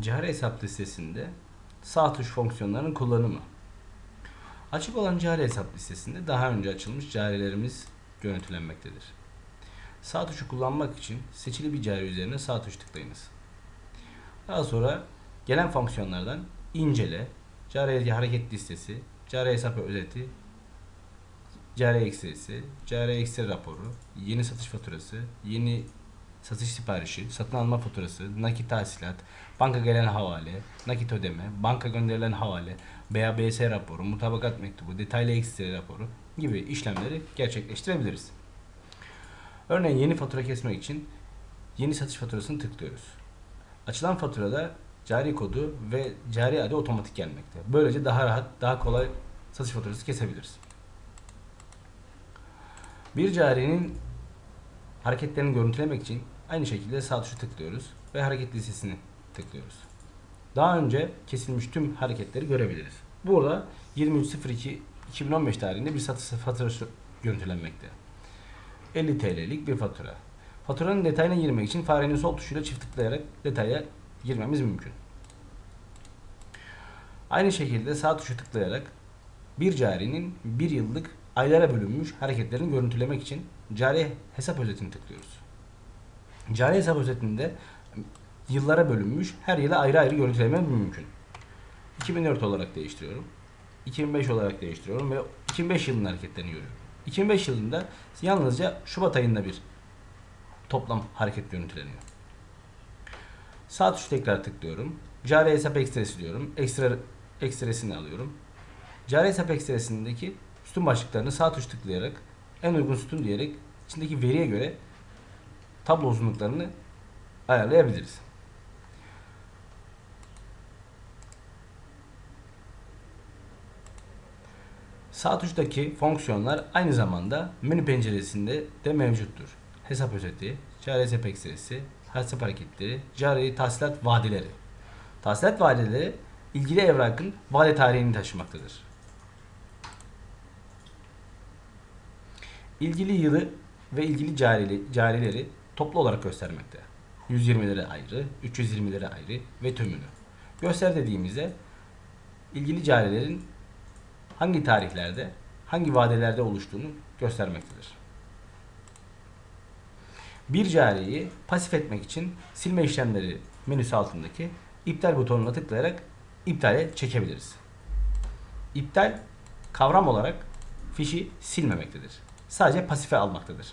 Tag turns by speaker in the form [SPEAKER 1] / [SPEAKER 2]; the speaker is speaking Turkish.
[SPEAKER 1] Cari hesap listesinde sağ tuş fonksiyonlarının kullanımı. Açık olan cari hesap listesinde daha önce açılmış carilerimiz görüntülenmektedir. Sağ tuşu kullanmak için seçili bir cari üzerine sağ tuş tıklayınız. Daha sonra gelen fonksiyonlardan incele, cari hareket listesi, cari hesap özeti, cari ekstresi, cari ekstra raporu, yeni satış faturası, yeni satış siparişi, satın alma faturası, nakit tahsilat, banka gelen havale, nakit ödeme, banka gönderilen havale, BABS raporu, mutabakat mektubu, detaylı ekstra raporu gibi işlemleri gerçekleştirebiliriz. Örneğin yeni fatura kesmek için yeni satış faturasını tıklıyoruz. Açılan faturada cari kodu ve cari adı otomatik gelmekte. Böylece daha rahat, daha kolay satış faturası kesebiliriz. Bir carinin hareketlerini görüntülemek için aynı şekilde sağ tuşu tıklıyoruz ve hareket listesini tıklıyoruz. Daha önce kesilmiş tüm hareketleri görebiliriz. Burada 23.02.2015 tarihinde bir satış faturası görüntülenmekte. 50 TL'lik bir fatura. Faturanın detayına girmek için farenin sol tuşuyla çift tıklayarak detaya girmemiz mümkün. Aynı şekilde sağ tuşu tıklayarak bir carinin bir yıllık aylara bölünmüş hareketlerini görüntülemek için cari hesap özetini tıklıyoruz. Cari hesap özetinde yıllara bölünmüş her yıla ayrı ayrı görüntüleme mümkün. 2004 olarak değiştiriyorum. 2005 olarak değiştiriyorum ve 2005 yılının hareketlerini görüyorum. 2005 yılında yalnızca Şubat ayında bir toplam hareket görüntüleniyor. Sağ tuş tekrar tıklıyorum. Cari hesap ekstresi diyorum. Ekstra ekstresini alıyorum. Cari hesap ekstresindeki sütun başlıklarını sağ tuş tıklayarak en uygun sütun diyerek içindeki veriye göre tablo uzunluklarını ayarlayabiliriz. Sağ tuştaki fonksiyonlar aynı zamanda menü penceresinde de mevcuttur. Hesap özeti, cari hesap ekstresi, hesap hareketleri, cari tahsilat vadeleri. Tahsilat vadeleri ilgili evrakın vade tarihini taşımaktadır. İlgili yılı ve ilgili carili, carileri toplu olarak göstermekte. 120'leri ayrı, 320'leri ayrı ve tümünü. Göster dediğimizde ilgili carilerin hangi tarihlerde, hangi vadelerde oluştuğunu göstermektedir. Bir cariyi pasif etmek için silme işlemleri menüsü altındaki iptal butonuna tıklayarak iptale çekebiliriz. İptal kavram olarak fişi silmemektedir. Sadece pasife almaktadır.